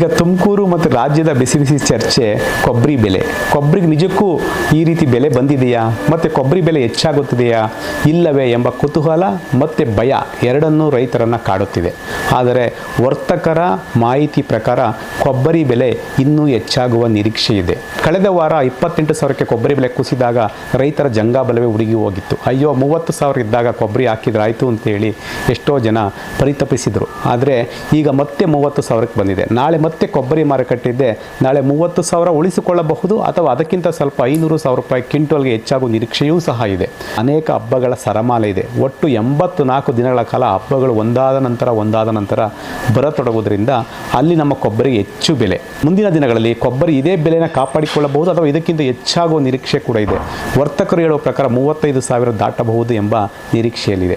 ಈಗ ತುಮಕೂರು ಮತ್ತು ರಾಜ್ಯದ ಬಿಸಿ ಬಿಸಿ ಚರ್ಚೆ, ಕೊಬ್ಬರಿ ಬೆಲೆ. ಕೊಬ್ಬರಿಗೆ ನಿಜಕ್ಕೂ ಈ ರೀತಿ ಬೆಲೆ ಬಂದಿದೆಯಾ? ಮತ್ತು ಕೊಬ್ಬರಿ ಬೆಲೆ ಹೆಚ್ಚಾಗುತ್ತಿದೆಯಾ? ಇಲ್ಲವೇ ಎಂಬ ಕುತೂಹಲ, ಮತ್ತು ಭಯ ಎರಡನ್ನೂ ರೈತರನ್ನು ಕಾಡುತ್ತಿದೆ. ಆದರೆ ವರ್ತಕರ ಮಾಹಿತಿ ಪ್ರಕಾರ ಕೊಬ್ಬರಿ ಬೆಲೆ ಇನ್ನೂ ಹೆಚ್ಚಾಗುವ ನಿರೀಕ್ಷೆ ಇದೆ. ಕಳೆದ ವಾರ ಇಪ್ಪತ್ತೆಂಟು ಸಾವಿರಕ್ಕೆ ಕೊಬ್ಬರಿ ಬೆಲೆ ಕುಸಿದಾಗ ರೈತರ ಜಂಗಾಬಲವೇ ಉಡುಗಿ ಹೋಗಿತ್ತು. ಅಯ್ಯೋ, ಮೂವತ್ತು ಸಾವಿರ ಇದ್ದಾಗ ಕೊಬ್ಬರಿ ಹಾಕಿದ್ರೆ ಆಯಿತು ಅಂತೇಳಿ ಎಷ್ಟೋ ಜನ ಪರಿತಪಿಸಿದರು. ಆದರೆ ಈಗ ಮತ್ತೆ ಮೂವತ್ತು ಸಾವಿರಕ್ಕೆ ಬಂದಿದೆ. ನಾಳೆ ಮತ್ತೆ ಕೊಬ್ಬರಿ ಮಾರುಕಟ್ಟೆ ಇದೆ ನಾಳೆ ಮೂವತ್ತು ಸಾವಿರ ಉಳಿಸಿಕೊಳ್ಳಬಹುದು ಅಥವಾ ಅದಕ್ಕಿಂತ ಸ್ವಲ್ಪ ಐನೂರು ಸಾವಿರ ರೂಪಾಯಿ ಕ್ವಿಂಟಲ್ಗೆ ಹೆಚ್ಚಾಗುವ ನಿರೀಕ್ಷೆಯೂ ಸಹ ಇದೆ. ಅನೇಕ ಹಬ್ಬಗಳ ಸರಮಾಲೆ ಇದೆ. ಒಟ್ಟು ಎಂಬತ್ತು ನಾಲ್ಕು ದಿನಗಳ ಕಾಲ ಹಬ್ಬಗಳು ಒಂದಾದ ನಂತರ ಒಂದಾದ ನಂತರ ಬರತೊಡಗುವುದರಿಂದ ಅಲ್ಲಿ ನಮ್ಮ ಕೊಬ್ಬರಿಗೆ ಹೆಚ್ಚು ಬೆಲೆ. ಮುಂದಿನ ದಿನಗಳಲ್ಲಿ ಕೊಬ್ಬರಿ ಇದೇ ಬೆಲೆನ ಕಾಪಾಡಿಕೊಳ್ಳಬಹುದು ಅಥವಾ ಇದಕ್ಕಿಂತ ಹೆಚ್ಚಾಗುವ ನಿರೀಕ್ಷೆ ಕೂಡ ಇದೆ. ವರ್ತಕರು ಹೇಳುವ ಪ್ರಕಾರ ಮೂವತ್ತೈದು ಸಾವಿರ ದಾಟಬಹುದು ಎಂಬ ನಿರೀಕ್ಷೆಯಲ್ಲಿದೆ.